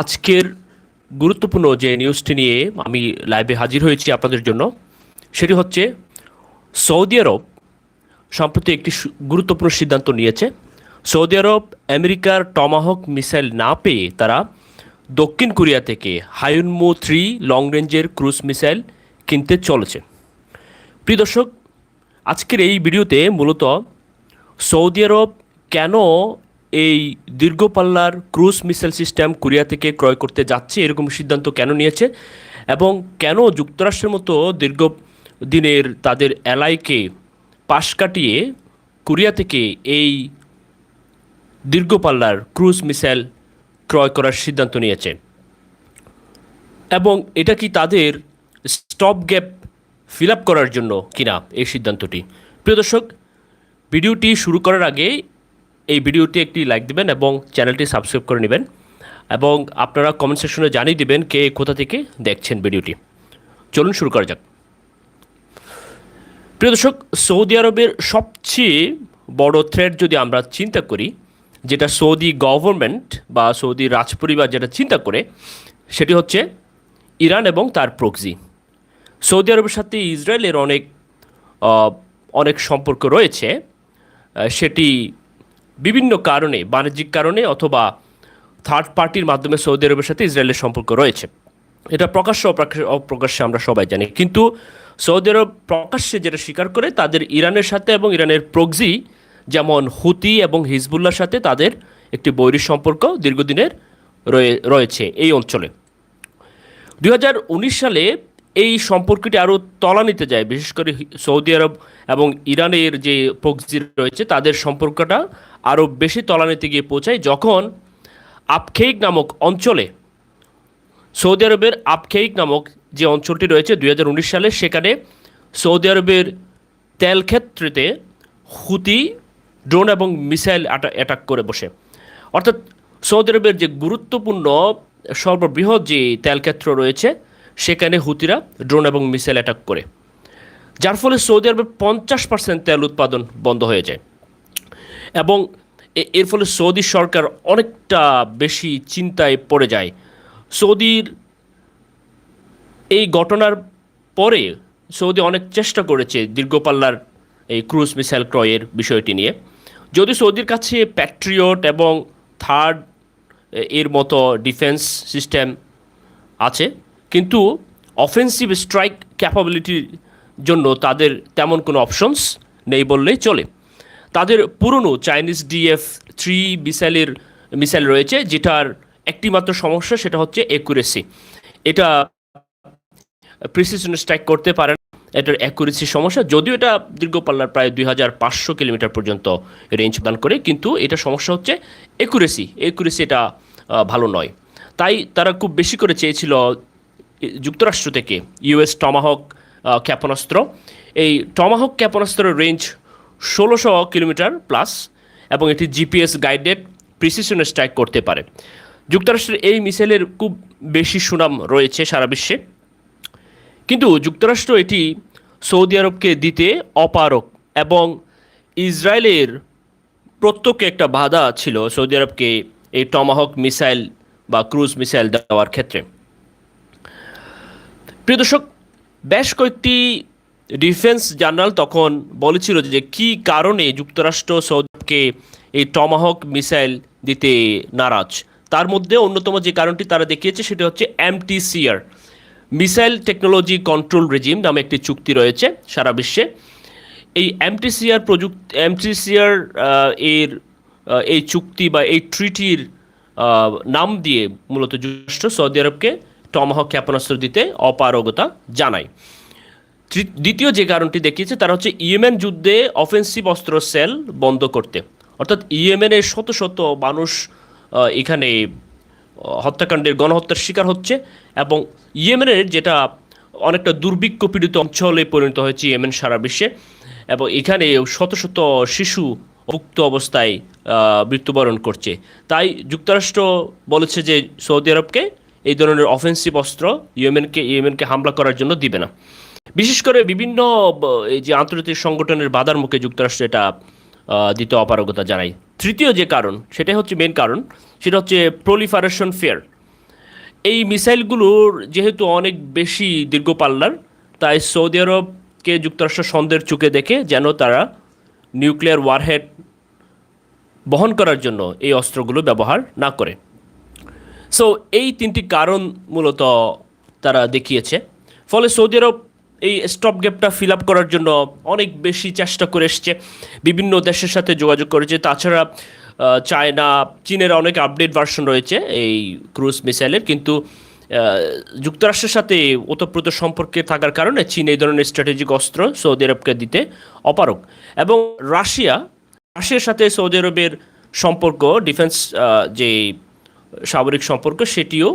আজকের গুরুত্বপূর্ণ যে নিউজটি নিয়ে আমি লাইভে হাজির হয়েছি আপনাদের জন্য, সেটি হচ্ছে সৌদি আরব সম্প্রতি একটি গুরুত্বপূর্ণ সিদ্ধান্ত নিয়েছে। সৌদি আরব আমেরিকার টমাহক মিসাইল না পেয়ে তারা দক্ষিণ কোরিয়া থেকে হায়ুনমো থ্রি লং রেঞ্জের ক্রুজ মিসাইল কিনতে চলেছে। প্রিয় দর্শক, আজকের এই ভিডিওতে মূলত সৌদি আরব কেন এই দীর্ঘপাল্লার ক্রুজ মিসাইল সিস্টেম কোরিয়া থেকে ক্রয় করতে যাচ্ছে, এরকম সিদ্ধান্ত কেন নিয়েছে? এবং কেন যুক্তরাষ্ট্রের মতো দীর্ঘ দিনের তাদের এলাইকে পাশ কাটিয়ে কোরিয়া থেকে এই দীর্ঘপাল্লার ক্রুজ মিসাইল ক্রয় করার সিদ্ধান্ত নিয়েছে? এবং এটা কি তাদের স্টপ গ্যাপ ফিল আপ করার জন্য কিনা এই সিদ্ধান্তটি? প্রিয় দর্শক, ভিডিওটি শুরু করার আগে এই ভিডিওটি একটি লাইক দিবেন এবং চ্যানেলটি সাবস্ক্রাইব করে নেবেন এবং আপনারা কমেন্ট সেকশনে জানিয়ে দিবেন কে কোথা থেকে দেখছেন ভিডিওটি। চলুন শুরু করা যাক। প্রিয় দর্শক, সৌদি আরবের সবচেয়ে বড় থ্রেট যদি আমরা চিন্তা করি, যেটা সৌদি গভর্নমেন্ট বা সৌদি রাজপরিবার যেটা চিন্তা করে, সেটি হচ্ছে ইরান এবং তার প্রক্সি সৌদি আরবের সাথে ইসরায়েলের অনেক অনেক সম্পর্ক রয়েছে সেটি বিভিন্ন কারণে, বাণিজ্যিক কারণে অথবা থার্ড পার্টির মাধ্যমে সৌদি আরবের সাথে ইসরায়েলের সম্পর্ক রয়েছে। এটা প্রকাশ্য অপ্রকাশ্য- আমরা সবাই জানি। কিন্তু সৌদি আরব প্রকাশ্যে যেটা স্বীকার করে, তাদের ইরানের সাথে এবং ইরানের প্রগজি যেমন হুতি এবং হিজবুল্লার সাথে তাদের একটি বৈরী সম্পর্ক দীর্ঘদিনের রয়ে- রয়েছে এই অঞ্চলে। দু হাজার উনিশ সালে এই সম্পর্কটি আরও তলানিতে যায়। বিশেষ করে সৌদি আরব এবং ইরানের যে প্রগজি রয়েছে, তাদের সম্পর্কটা আরও বেশি তলানিতে গিয়ে পৌঁছায় যখন আপখেইক নামক অঞ্চলে সৌদি আরবের আপখেইক নামক যে অঞ্চলটি রয়েছে দু হাজার উনিশ সালে, সেখানে সৌদি আরবের তেল ক্ষেত্রেতে হুতি ড্রোন এবং মিসাইল অ্যাটাক করে বসে। অর্থাৎ সৌদি আরবের যে গুরুত্বপূর্ণ সর্ববৃহৎ যে তেল ক্ষেত্র রয়েছে, সেখানে হুতিরা ড্রোন এবং মিসাইল অ্যাটাক করে। যার ফলে সৌদি আরবের পঞ্চাশ পার্সেন্ট তেল উৎপাদন বন্ধ হয়ে যায়। এবং এর ফলে সৌদি সরকার অনেকটা বেশি চিন্তায় পড়ে যায়। সৌদির এই ঘটনার পরে সৌদি অনেক চেষ্টা করেছে দীর্ঘপাল্লার এই ক্রুজ মিসাইল ক্রয়ের বিষয়টি নিয়ে। যদি সৌদির কাছে প্যাট্রিয়ট এবং থার্ড এর মতো ডিফেন্স সিস্টেম আছে, কিন্তু অফেন্সিভ স্ট্রাইক ক্যাপাবিলিটির জন্য তাদের তেমন কোনো অপশনস নেই বললেই চলে। তাদের পুরনো চাইনিজ ডিএফ থ্রি মিসাইলের, মিসাইল রয়েছে, যেটার একটি মাত্র সমস্যা সেটা হচ্ছে একুরেসি এটা প্রিসিশন স্ট্রাইক করতে পারে না এটার অ্যাকুরেসি সমস্যা, যদিও এটা দীর্ঘ পাল্লার প্রায় দুই হাজার পাঁচশো কিলোমিটার পর্যন্ত রেঞ্জ প্রদান করে, কিন্তু এটা সমস্যা হচ্ছে একুরেসি একুরেসি এটা ভালো নয়। তাই তারা খুব বেশি করে চেয়েছিল যুক্তরাষ্ট্র থেকে ইউএস টমাহক ক্ষেপণাস্ত্র। এই টমাহক ক্ষেপণাস্ত্রের রেঞ্জ ষোলোশো কিলোমিটার প্লাস এবং এটি জিপিএস গাইডেড প্রিসিশন স্ট্রাইক করতে পারে। যুক্তরাষ্ট্রের এই মিসাইলের খুব বেশি সুনাম রয়েছে সারা বিশ্বে। কিন্তু যুক্তরাষ্ট্র এটি সৌদি আরবকে দিতে অপারক এবং ইসরায়েলের প্রত্যেকে একটা বাধা ছিল সৌদি আরবকে এই টমাহক মিসাইল বা ক্রুজ মিসাইল দেওয়ার ক্ষেত্রে। প্রিয় দর্শক, বেশ কয়েকটি ডিফেন্স জার্নাল তখন বলেছিল যে কী কারণে যুক্তরাষ্ট্র সৌদিকে এই টমাহক মিসাইল দিতে নারাজ। তার মধ্যে অন্যতম যে কারণটি তারা দেখিয়েছে সেটা হচ্ছে MTCR, missile technology control regime নামে একটি চুক্তি রয়েছে সারা বিশ্বে। এই এমটিসিআর প্রযুক্তি, এমটিসিআর এর এই চুক্তি বা এই ট্রিটির নাম দিয়ে মূলত যুক্তরাষ্ট্র সৌদি আরবকে টমাহক ক্ষেপণাস্ত্র দিতে অপারগতা জানায়। দ্বিতীয় যে কারণটি দেখিয়েছে, তারা হচ্ছে ইয়েমেন যুদ্ধে অফেন্সিভ অস্ত্র সেল বন্ধ করতে। অর্থাৎ ইয়েমেনের শত শত মানুষ এখানে হত্যাকাণ্ডের গণহত্যার শিকার হচ্ছে এবং ইয়েমেনের যেটা অনেকটা দুর্ভিক্ষ পীড়িত অঞ্চলে পরিণত হয়েছে ইয়েমেন সারা বিশ্বে এবং এখানে শত শত শিশু উক্ত অবস্থায় মৃত্যুবরণ করছে। তাই যুক্তরাষ্ট্র বলেছে যে সৌদি আরবকে এই ধরনের অফেন্সিভ অস্ত্র ইয়েমেনকে ইয়েমেনকে হামলা করার জন্য দিবে না। বিশেষ করে বিভিন্ন এই যে আন্তর্জাতিক সংগঠনের বাধার মুখে যুক্তরাষ্ট্র এটা দিতে অপারগতা জানায়। তৃতীয় যে কারণ, সেটাই হচ্ছে মেন কারণ, সেটা হচ্ছে প্রলিফারেশন ফেয়ার এই মিসাইলগুলোর যেহেতু অনেক বেশি দীর্ঘ পাল্লার, তাই সৌদি আরবকে যুক্তরাষ্ট্র সন্দেহের চোখে দেখে যেন তারা নিউক্লিয়ার ওয়ারহেড বহন করার জন্য এই অস্ত্রগুলো ব্যবহার না করে। সো এই তিনটি কারণ মূলত তারা দেখিয়েছে। ফলে সৌদি আরব এই স্টপ গ্যাপটা ফিল আপ করার জন্য অনেক বেশি চেষ্টা করে এসছে। বিভিন্ন দেশের সাথে যোগাযোগ করেছে। তাছাড়া চায়না, চীনের অনেক আপডেট ভার্সন রয়েছে এই ক্রুজ মিসাইলের কিন্তু যুক্তরাষ্ট্রের সাথে ওতপ্রোত সম্পর্কে থাকার কারণে চীন এই ধরনের স্ট্র্যাটেজিক অস্ত্র সৌদি আরবকে দিতে অপারক এবং রাশিয়া, রাশিয়ার সাথে সৌদি আরবের সম্পর্ক ডিফেন্স যে সামরিক সম্পর্ক, সেটিও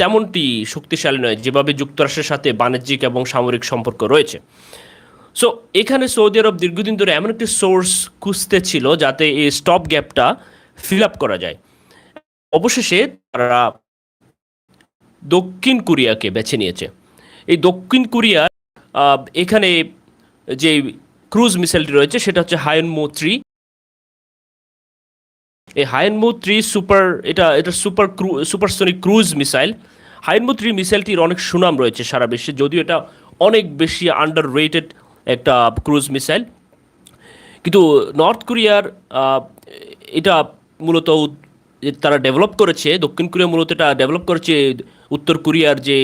তেমনটি শক্তিশালী নয়, যেভাবে যুক্তরাষ্ট্রের সাথে বাণিজ্যিক এবং সামরিক সম্পর্ক রয়েছে। সো এখানে সৌদি আরব দীর্ঘদিন ধরে এমন একটি সোর্স খুঁজতে ছিল যাতে এই স্টপ গ্যাপটা ফিল আপ করা যায়। অবশেষে তারা দক্ষিণ কোরিয়াকে বেছে নিয়েছে। এই দক্ষিণ কোরিয়ার এখানে যে ক্রুজ মিসাইলটি রয়েছে, সেটা হচ্ছে হায়নমো থ্রি এই হায়নমো থ্রি সুপার, এটা এটা super cruise, supersonic cruise missile. Hyunmoo three মিসাইলটির অনেক সুনাম রয়েছে সারা বিশ্বে, যদিও এটা অনেক বেশি আন্ডার রেটেড একটা ক্রুজ মিসাইল। কিন্তু নর্থ কোরিয়ার এটা মূলত তারা ডেভেলপ করেছে, দক্ষিণ কোরিয়া মূলত এটা ডেভেলপ করেছে, উত্তর কোরিয়ার যে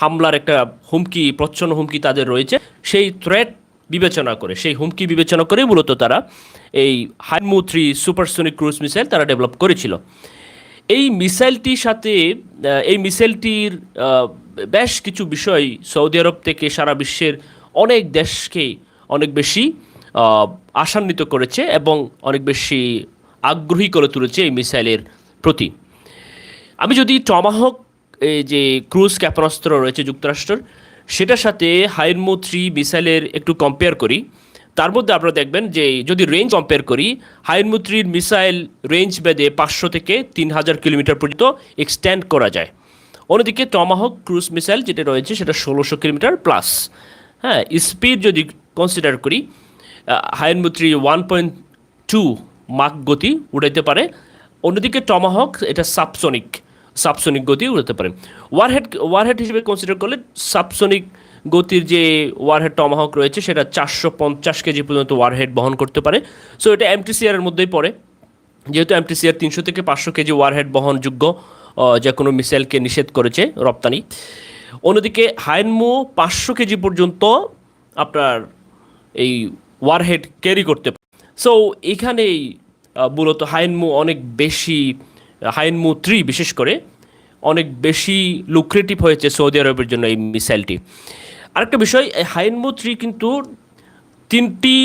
হামলার একটা হুমকি, প্রচ্ছন্ন হুমকি তাদের রয়েছে। সেই থ্রেট বিবেচনা করে, সেই হুমকি বিবেচনা করে মূলত তারা এই Hyunmoo three supersonic cruise missile তারা ডেভেলপ করেছিল। এই মিসাইলটির সাথে এই মিসাইলটির বেশ কিছু বিষয় সৌদি আরব থেকে সারা বিশ্বের অনেক দেশকে অনেক বেশি আশান্বিত করেছে এবং অনেক বেশি আগ্রহী করে তুলেছে এই মিসাইলের প্রতি। আমি যদি টমাহক যে ক্রুজ ক্ষেপণাস্ত্র রয়েছে যুক্তরাষ্ট্রের, সেটার সাথে হাইরমো থ্রি মিসাইলের একটু কম্পেয়ার করি। তার মধ্যে আপনারা দেখবেন যে যদি রেঞ্জ কম্পেয়ার করি হাইরমো মিসাইল রেঞ্জ বেদে পাঁচশো থেকে তিন হাজার কিলোমিটার পর্যন্ত এক্সটেন্ড করা যায়। অন্যদিকে টমাহক ক্রুজ মিসাইল যেটা রয়েছে, সেটা ষোলোশো কিলোমিটার প্লাস হ্যাঁ স্পিড যদি কনসিডার করি হাইরমো ওয়ান পয়েন্ট টু মাক গতি উড়াইতে পারে। অন্যদিকে টমাহক এটা সাবসনিক সাবসনিক গতি উড়াতে পারে। ওয়ারহেড ওয়ারহেড হিসেবে কনসিডার করলে সাবসনিক গতির যে ওয়ারহেড টমাহক রয়েছে, সেটা চারশো পঞ্চাশ কেজি পর্যন্ত ওয়ারহেড বহন করতে পারে। সো এটা এমটিসিআর এর মধ্যেই পড়ে। যেহেতু এমটিসিআর তিনশো থেকে পাঁচশো কেজি ওয়ারহেড বহনযোগ্য যে কোনো মিসাইলকে নিষেধ করেছে রপ্তানি। অন্যদিকে হাইনমো পাঁচশো কেজি পর্যন্ত আপনার এই ওয়ারহেড ক্যারি করতে পারে। সো এখানেই মূলত হাইনমু অনেক বেশি হাইনমু থ্রি বিশেষ করে, অনেক বেশি লুক্রেটিভ হয়েছে সৌদি আরবের জন্য এই মিসাইলটি। আরেকটা বিষয় হাইনমু থ্রি কিন্তু তিনটি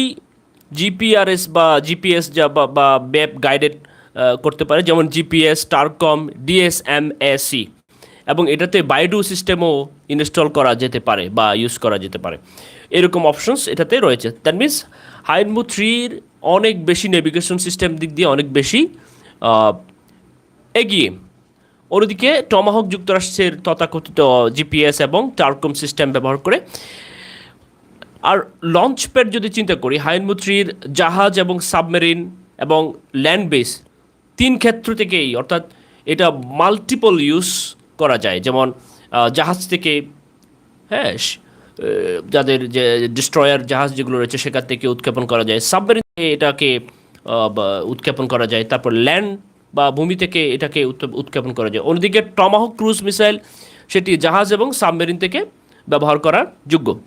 জিপিআরএস বা জিপিএস যা বা ব্যাপ গাইডেড করতে পারে, যেমন জিপিএস টারকম ডিএসএমএসি এবং এটাতে বাইডু সিস্টেমও ইনস্টল করা যেতে পারে বা ইউজ করা যেতে পারে। এরকম অপশনস এটাতে রয়েছে। দ্যাট মিনস হাইনমু থ্রির অনেক বেশি নেভিগেশন সিস্টেম দিক দিয়ে অনেক বেশি এগিয়ে। অন্যদিকে টমাহক যুক্তরাষ্ট্রের তথাকথিত জিপিএস এবং টার্কম সিস্টেম ব্যবহার করে আর লঞ্চ প্যাড যদি চিন্তা করি, হাইনমুত্রির জাহাজ এবং সাবমেরিন এবং ল্যান্ড বেস তিন ক্ষেত্র থেকেই, অর্থাৎ এটা মাল্টিপল ইউজ করা যায়। যেমন জাহাজ থেকে হ্যাঁ যাদের যে ডিস্ট্রয়ার জাহাজ যেগুলো রয়েছে সেখান থেকে উৎক্ষেপণ করা যায়। সাবমেরিন এটাকে উৎক্ষেপণ করা যায়। তারপর ল্যান্ড বা ভূমি থেকে এটাকে উৎ- উৎক্ষেপণ করা যায়। অন্যদিকে টমাহক ক্রুজ মিসাইল, সেটি জাহাজ এবং সাবমেরিন থেকে ব্যবহার করার যোগ্য।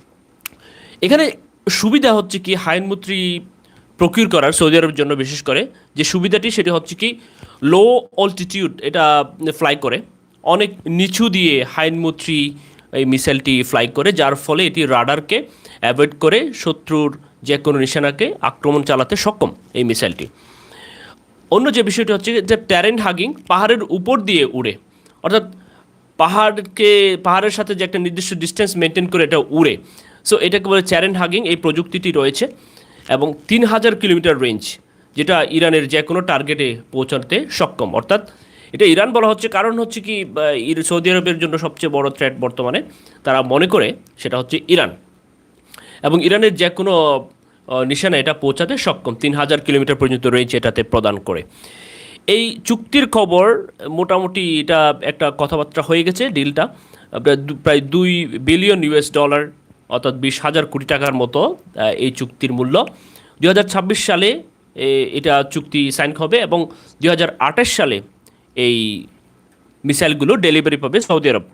এখানে সুবিধা হচ্ছে কি হাইনমুত্রি প্রকিউর করার, সৌদি আরবের জন্য বিশেষ করে। যে সুবিধাটি, সেটি হচ্ছে কি, লো অল্টিটিউড, এটা ফ্লাই করে। অনেক নিচু দিয়ে হাইনমুত্রি এই মিসাইলটি ফ্লাই করে, যার ফলে এটি রাডারকে অ্যাভয়েড করে শত্রুর যে কোনো নিশানাকে আক্রমণ চালাতে সক্ষম এই মিসাইলটি। অন্য যে বিষয়টি হচ্ছে যে ট্যারেন হাগিং পাহাড়ের উপর দিয়ে উড়ে। অর্থাৎ পাহাড়কে, পাহাড়ের সাথে যে একটা নির্দিষ্ট ডিস্টেন্স মেনটেন করে এটা উড়ে। সো এটাকে বলে চ্যারেন হাগিং, এই প্রযুক্তিটি রয়েছে। এবং তিন হাজার কিলোমিটার রেঞ্জ যেটা ইরানের যে কোনো টার্গেটে পৌঁছাতে সক্ষম। অর্থাৎ এটা ইরান বলা হচ্ছে, কারণ হচ্ছে কি সৌদি আরবের জন্য সবচেয়ে বড় থ্রেট বর্তমানে, তারা মনে করে সেটা হচ্ছে ইরান। এবং ইরানের যে কোনো নিশানা এটা পৌঁছাতে সক্ষম। তিন হাজার কিলোমিটার পর্যন্ত রেঞ্জ এটাতে প্রদান করে। এই চুক্তির খবর, মোটামুটি এটা একটা কথাবার্তা হয়ে গেছে ডিলটা প্রায় দুই বিলিয়ন ইউএস ডলার অর্থাৎ বিশ হাজার কোটি টাকার মতো এই চুক্তির মূল্য। দু হাজার ছাব্বিশ সালে এটা চুক্তি সাইন হবে এবং দু হাজার আঠাশ সালে এই মিসাইলগুলো ডেলিভারি পাবে সৌদি আরব।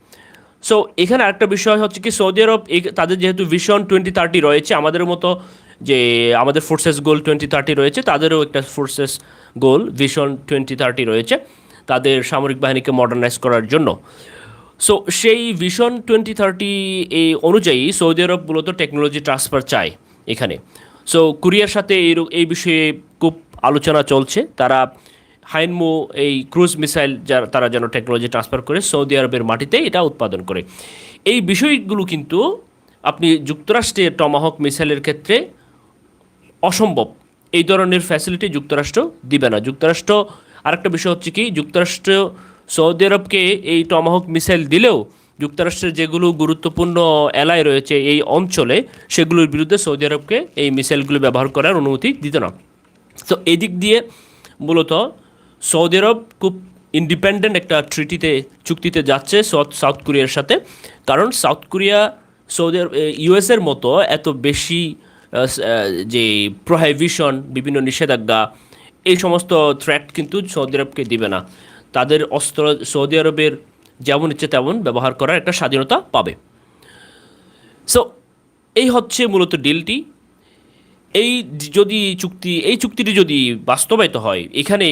সো এখানে আরেকটা বিষয় হচ্ছে কি, সৌদি আরব তাদের যেহেতু ভিশন টোয়েন্টি থার্টি রয়েছে, আমাদের মতো যে আমাদের ফোর্সেস গোল টোয়েন্টি থার্টি রয়েছে, তাদেরও একটা forces goal vision twenty thirty রয়েছে, তাদের সামরিক বাহিনীকে মডার্নাইজ করার জন্য। সো সেই ভিশন টোয়েন্টি থার্টি এই অনুযায়ী সৌদি আরব মূলত টেকনোলজি ট্রান্সফার চায় এখানে। সো কোরিয়ার সাথে এই এই বিষয়ে খুব আলোচনা চলছে। তারা হাইনমো এই ক্রুজ মিসাইল যারা তারা যেন টেকনোলজি ট্রান্সফার করে সৌদি আরবের মাটিতে এটা উৎপাদন করে। এই বিষয়গুলো কিন্তু আপনি যুক্তরাষ্ট্রের টমাহক মিসাইলের ক্ষেত্রে অসম্ভব। এই ধরনের ফ্যাসিলিটি যুক্তরাষ্ট্র দিবে না। যুক্তরাষ্ট্র, আরেকটা বিষয় হচ্ছে কি, যুক্তরাষ্ট্র সৌদি আরবকে এই টমাহক মিসাইল দিলেও যুক্তরাষ্ট্রের যেগুলো গুরুত্বপূর্ণ এলায় রয়েছে এই অঞ্চলে, সেগুলোর বিরুদ্ধে সৌদি আরবকে এই মিসাইলগুলো ব্যবহার করার অনুমতি দিত না। তো এদিক দিয়ে মূলত সৌদি আরব খুব ইন্ডিপেন্ডেন্ট একটা ট্রিটিতে চুক্তিতে যাচ্ছে সাউথ কোরিয়ার সাথে। কারণ সাউথ কোরিয়া সৌদি আরব ইউএসের মতো এত বেশি যে প্রহাইভিশন বিভিন্ন নিষেধাজ্ঞা, এই সমস্ত থ্রেট কিন্তু সৌদি আরবকে দিবে না। তাদের অস্ত্র সৌদি আরবের যেমন ইচ্ছে তেমন ব্যবহার করার একটা স্বাধীনতা পাবে। সো এই হচ্ছে মূলত ডিলটি এই যদি চুক্তি, এই চুক্তিটি যদি বাস্তবায়িত হয় এখানে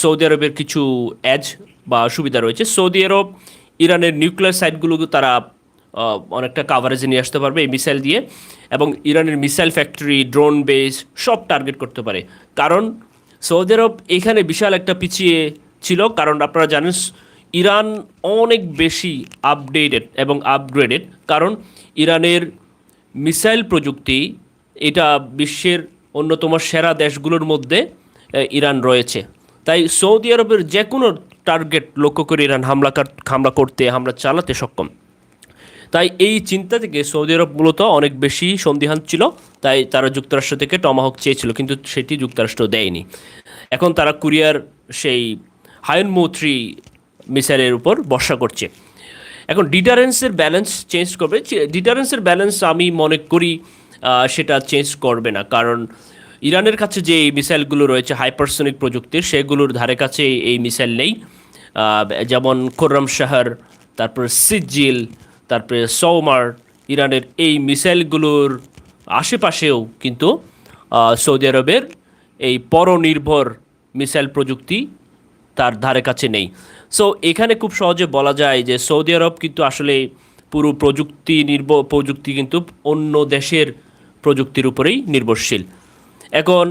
সৌদি আরবের কিছু অ্যাজ বা সুবিধা রয়েছে। সৌদি আরব, ইরানের নিউক্লিয়ার সাইটগুলো তারা অনেকটা কাভারেজে নিয়ে আসতে পারবে এই মিসাইল দিয়ে এবং ইরানের মিসাইল ফ্যাক্টরি ড্রোন বেস সব টার্গেট করতে পারে। কারণ সৌদি আরব এখানে বিশাল একটা পিছিয়ে ছিল, কারণ আপনারা জানেন ইরান অনেক বেশি আপডেটেড এবং আপগ্রেডেড কারণ ইরানের মিসাইল প্রযুক্তি এটা বিশ্বের অন্যতম সেরা দেশগুলোর মধ্যে ইরান রয়েছে। তাই সৌদি আরবের যে কোনো টার্গেট লক্ষ্য করে ইরান হামলা হামলা করতে, হামলা চালাতে সক্ষম। তাই এই চিন্তা থেকে সৌদি আরব মূলত অনেক বেশি সন্দিহান ছিল, তাই তারা যুক্তরাষ্ট্র থেকে টমাহক চেয়েছিল, কিন্তু সেটি যুক্তরাষ্ট্র দেয়নি। এখন তারা কুরিয়ার সেই হায়নমো থ্রি মিসাইলের উপর ভরসা করছে। এখন ডিটারেন্সের ব্যালেন্স চেঞ্জ করবে। ডিটারেন্সের ব্যালেন্স আমি মনে করি সেটা চেঞ্জ করবে না। কারণ ইরানের কাছে যে এই মিসাইলগুলো রয়েছে, হাইপারসনিক প্রযুক্তির, সেগুলোর ধারে কাছে এই মিসাইল নেই। যেমন খোররম শাহর, তারপর সিজিল তারপরে সৌমার ইরানের এই মিসাইলগুলোর আশেপাশেও কিন্তু সৌদি আরবের এই পরনির্ভর মিসাইল প্রযুক্তি তার ধারে কাছে নেই। সো এখানে খুব সহজে বলা যায় যে সৌদি আরব কিন্তু আসলে পুরো প্রযুক্তি নির্ভ, প্রযুক্তি কিন্তু অন্য দেশের প্রযুক্তির উপরেই নির্ভরশীল। এখন,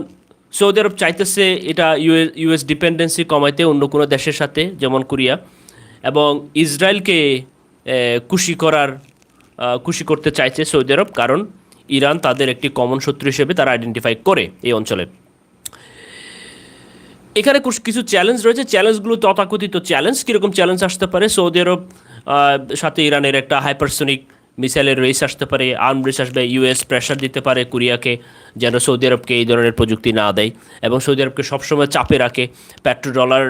সৌদি আরব চাইতেছে এটা ইউএস ইউএস ডিপেন্ডেন্সি কমাইতে অন্য কোনো দেশের সাথে, যেমন কোরিয়া, এবং ইসরায়েলকে খুশি করার খুশি করতে চাইছে সৌদি আরব, কারণ ইরান তাদের একটি কমন শত্রু হিসেবে তারা আইডেন্টিফাই করে এই অঞ্চলে। এখানে কিছু চ্যালেঞ্জ রয়েছে। চ্যালেঞ্জগুলো তথাকথিত চ্যালেঞ্জ কীরকম চ্যালেঞ্জ আসতে পারে? সৌদি আরব সাথে ইরানের একটা হাইপারসনিক মিসাইলের রেস আসতে পারে, আর্ম রেস আসবে ইউএস প্রেশার দিতে পারে কোরিয়াকে যেন সৌদি আরবকে এই ধরনের প্রযুক্তি না দেয় এবং সৌদি আরবকে সবসময় চাপে রাখে পেট্রো ডলার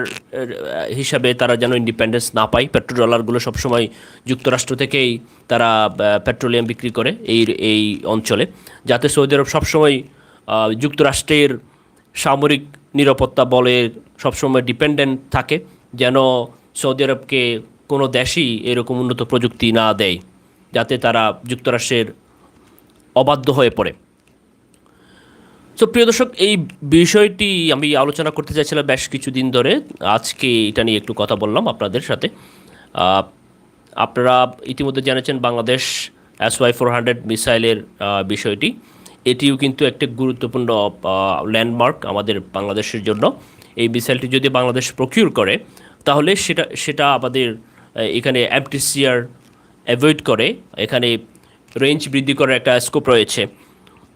হিসাবে তারা যেন ইন্ডিপেন্ডেন্স না পায়। পেট্রো ডলারগুলো সবসময় যুক্তরাষ্ট্র থেকেই তারা পেট্রোলিয়াম বিক্রি করে এই এই অঞ্চলে, যাতে সৌদি আরব সবসময় যুক্তরাষ্ট্রের সামরিক নিরাপত্তা বলের সবসময় ডিপেন্ডেন্ট থাকে, যেন সৌদি আরবকে কোনো দেশই এরকম উন্নত প্রযুক্তি না দেয়। যাতে তারা যুক্তরাষ্ট্রের অবাধ্য হয়ে পড়ে। তো প্রিয় দর্শক, এই বিষয়টি আমি আলোচনা করতে চাইছিলাম বেশ কিছুদিন ধরে। আজকে এটা নিয়ে একটু কথা বললাম আপনাদের সাথে। আপনারা ইতিমধ্যে জেনেছেন Bangladesh S Y four hundred মিসাইলের বিষয়টি। এটিও কিন্তু একটি গুরুত্বপূর্ণ ল্যান্ডমার্ক আমাদের বাংলাদেশের জন্য। এই মিসাইলটি যদি বাংলাদেশ প্রকিউর করে, তাহলে সেটা সেটা আমাদের এখানে এমটিসিআর অ্যাভয়েড করে, এখানে রেঞ্জ বৃদ্ধি করার একটা স্কোপ রয়েছে।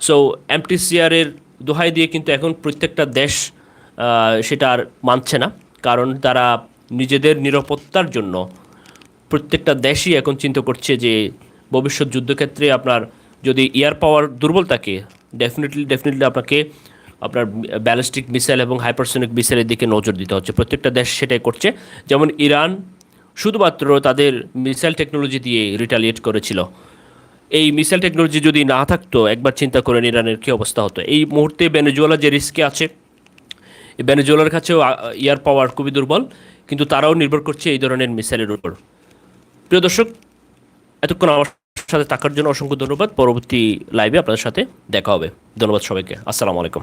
সো এমটিসিআরের দোহাই দিয়ে কিন্তু এখন প্রত্যেকটা দেশ সেটা আর মানছে না। কারণ তারা নিজেদের নিরাপত্তার জন্য প্রত্যেকটা দেশই এখন চিন্তা করছে যে, ভবিষ্যৎ যুদ্ধক্ষেত্রে আপনার যদি এয়ার পাওয়ার দুর্বল থাকে ডেফিনেটলি ডেফিনেটলি আপনাকে আপনার ব্যালিস্টিক মিসাইল এবং হাইপারসোনিক মিসাইলের দিকে নজর দিতে হচ্ছে। প্রত্যেকটা দেশ সেটাই করছে। যেমন ইরান শুধুমাত্র তাদের মিসাইল টেকনোলজি দিয়ে রিটালিয়েট করেছিল। এই মিসাইল টেকনোলজি যদি না থাকতো, একবার চিন্তা করেন ইরানের কী অবস্থা হতো। এই মুহূর্তে বেনেজুয়েলা যে রিস্কে আছে, এই বেনেজুয়েলার কাছেও ইয়ার পাওয়ার খুবই দুর্বল, কিন্তু তারাও নির্ভর করছে এই ধরনের মিসাইলের উপর। প্রিয় দর্শক, এতক্ষণ আমার সাথে থাকার জন্য অসংখ্য ধন্যবাদ। পরবর্তী লাইভে আপনাদের সাথে দেখা হবে। ধন্যবাদ সবাইকে। আসসালামু আলাইকুম।